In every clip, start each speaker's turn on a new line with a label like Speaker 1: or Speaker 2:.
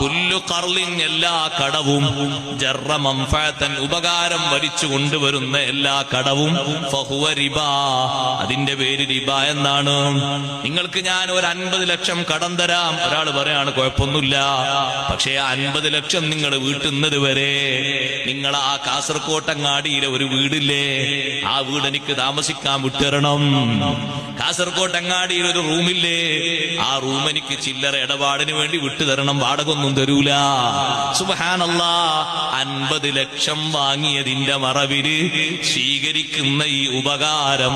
Speaker 1: കുല്ലു കർലിൻ എല്ലാ കടവും ജർറ മംഫഅത്തൻ ഉപകാരം വലിച്ചു കൊണ്ടുവരുന്ന എല്ലാ കടവും ഫഹുവ അതിന്റെ പേര് റിബ എന്നാണ്. നിങ്ങൾക്ക് ഞാൻ ഒരു അൻപത് ലക്ഷം കടം തരാം. ഒരാൾ പറയാണ് കുഴപ്പമൊന്നുമില്ല. പക്ഷേ ആ അൻപത് ലക്ഷം നിങ്ങൾ വീട്ടുന്നത് വരെ നിങ്ങൾ ആ കാസർകോട്ടങ്ങാടിയിലെ ഒരു വീടില്ലേ? ആ വീട് എനിക്ക് താമസിക്കാൻ വിട്ടിരണം. കാസർകോട്ടങ്ങാടിയിൽ ഒരു റൂമില്ലേ? ആ റൂം എനിക്ക് ചില്ലറ ഇടപാടിന് വേണ്ടി വിട്ടുതരണം. വാടകൊന്നും തരൂല. സുബഹാനല്ല അൻപത് ലക്ഷം വാങ്ങിയതിന്റെ മറവിൽ സ്വീകരിക്കുന്ന ഈ ഉപകാരം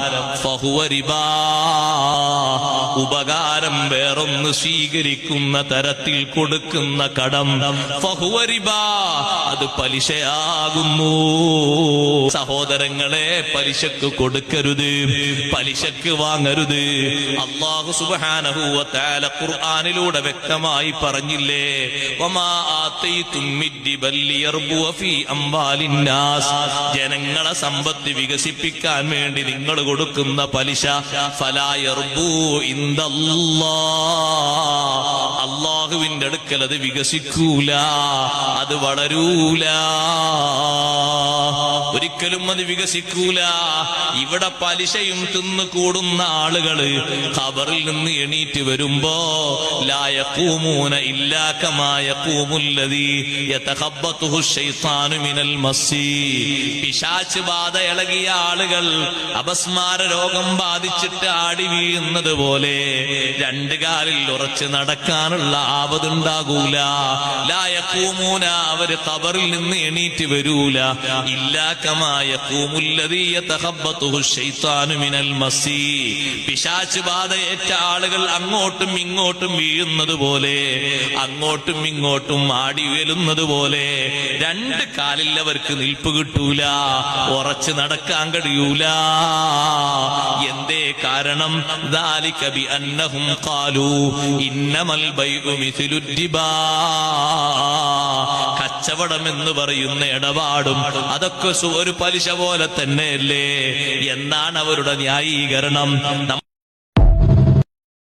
Speaker 1: ഉപകാരം വേറൊന്ന് സ്വീകരിക്കുന്ന തരത്തിൽ കൊടുക്കുന്ന കടം ഫഹുവരിബ അത് പലിശയാകുന്നു. സഹോദരങ്ങളെ പലിശക്ക് കൊടുക്കരുത്. പലിശക്ക് വാങ്ങരുത്. അള്ളാഹു ഖുർആാനിലൂടെ ഖുർആനിലൂടെ വ്യക്തമായി പറഞ്ഞില്ലേ? ജനങ്ങളെ സമ്പത്ത് വികസിപ്പിക്കാൻ വേണ്ടി നിങ്ങൾ കൊടുക്കുന്ന പലിശ ഫലാ യർബു ഇൻദല്ലാഹ്. അള്ളാഹുവിന്റെ അടുക്കൽ അത് വികസിക്കൂല അത് വളരൂല. ഒരിക്കലും അത് വികസിക്കൂല. ഇവിടെ പലിശയും തിന്ന് കൂടുന്ന ആളുകൾ ഖബറിൽ നിന്ന് എണീറ്റ് വരുമ്പോ ലായക്കൂമൂന ഇല്ലാക്കമായ കൂമുല്ലതി മിനൽ പിശാച്ച് ബാധ ഇളകിയ ആളുകൾ അപസ്മാര രോഗം ബാധിച്ചിട്ട് ആടി വീഴുന്നത് പോലെ രണ്ട് കാലിൽ ഉറച്ച് നടക്കാനുള്ള ആപതുണ്ടാകൂല ലായക്കൂമൂന അവർ ഖബറിൽ നിന്ന് എണീറ്റ് വരൂല. മസീ പിശാച്ച് ബാധയേറ്റ ആളുകൾ അങ്ങോട്ടും ഇങ്ങോട്ടും വീഴുന്നത് പോലെ അങ്ങോട്ടും ഇങ്ങോട്ടും ആടി ഉയലുന്നത് പോലെ രണ്ട് കാലിൽ അവർക്ക് നിൽപ്പ് കിട്ടൂല ഉറച്ചു നടക്കാൻ കഴിയൂല. എന്തേ കാരണം? ദാലിക്കബി അന്നഹും കാലു ഇന്നമൽ ബൈ കച്ചവടം എന്ന് പറയുന്ന ഇടപാടും അതൊക്കെ ഒരു പലിശ പോലെ തന്നെയല്ലേ? എന്നാണ് അവരുടെ ന്യായീകരണം?